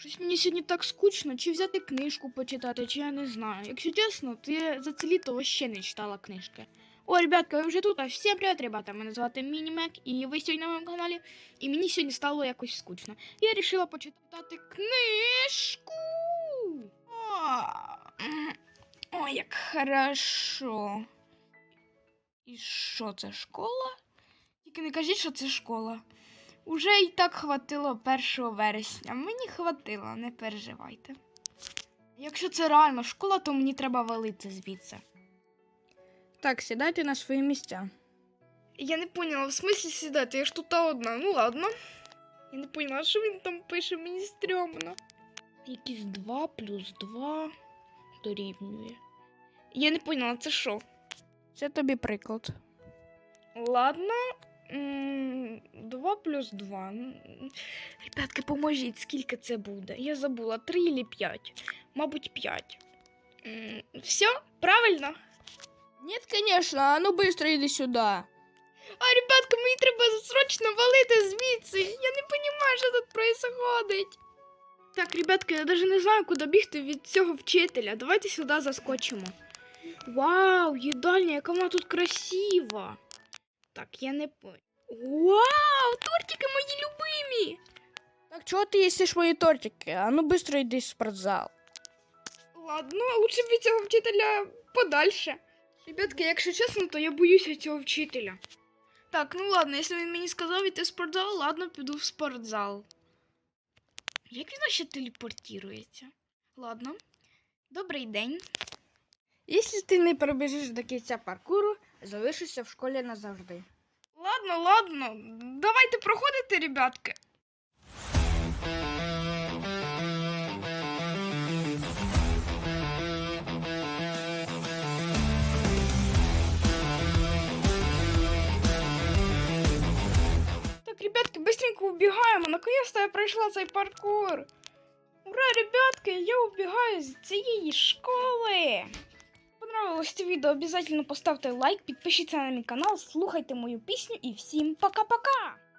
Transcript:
Щось мені сьогодні так скучно, чи взяти книжку почитати, чи я не знаю. Якщо чесно, то я за це літо ще не читала книжки. О, ребятка, ви вже тут. А всім привіт, ребята. Мене звати Мінімек, і ви сьогодні на моєму каналі. І мені сьогодні стало якось скучно. Я вирішила почитати книжку. О, м, як хорошо. І що це школа? Тільки не кажіть, що це школа. Уже і так хватило 1 вересня. Мені хватило, не переживайте. Якщо це реально школа, то мені треба валити звідси. Так, сідайте на свої місця. Я не поняла, в смислі сідати, я ж тут одна. Ну ладно. Я не поняла, що він там пише, мені стрьомно. Якісь 2 плюс 2 дорівнює. Я не поняла, це що? Це тобі приклад. Ладно. 2 плюс 2. Ребятки, поможіть, скільки це буде? Я забула, 3 чи 5. Мабуть, 5. Все, правильно? Нет, конечно, а ну быстро иди сюда. А, ребятка, мені треба срочно валити звідси. Я не розумію, що тут происходить. Так, ребятки, я навіть не знаю, куди бігти від цього вчителя. Давайте сюди заскочимо. Вау, їдальня, яка вона тут красива. Так, я не понял. Вау, тортики мої любимі. Так чего ты естишь мои тортики? А ну быстро иди в спортзал. Ладно, лучше від цього вчителя подальше. Ребятки, якщо чесно, то я боюся цього вчителя. Так, ну ладно, якщо він мені сказав іти в спортзал, ладно, піду в спортзал. Як він ще телепортується? Ладно. Добрий день. Если ты не пробежишь до кінця паркуру, залишишся в школі назавжди. Ладно, ладно. Давайте проходити, ребятки. Ребятки, быстренько убігаємо. Наконец-то я пройшла цей паркур. Ура, ребятки, я убігаю з цієї школи. Понравилось це відео, обязательно поставте лайк, підпишіться на мій канал, слухайте мою пісню і всім пока-пока!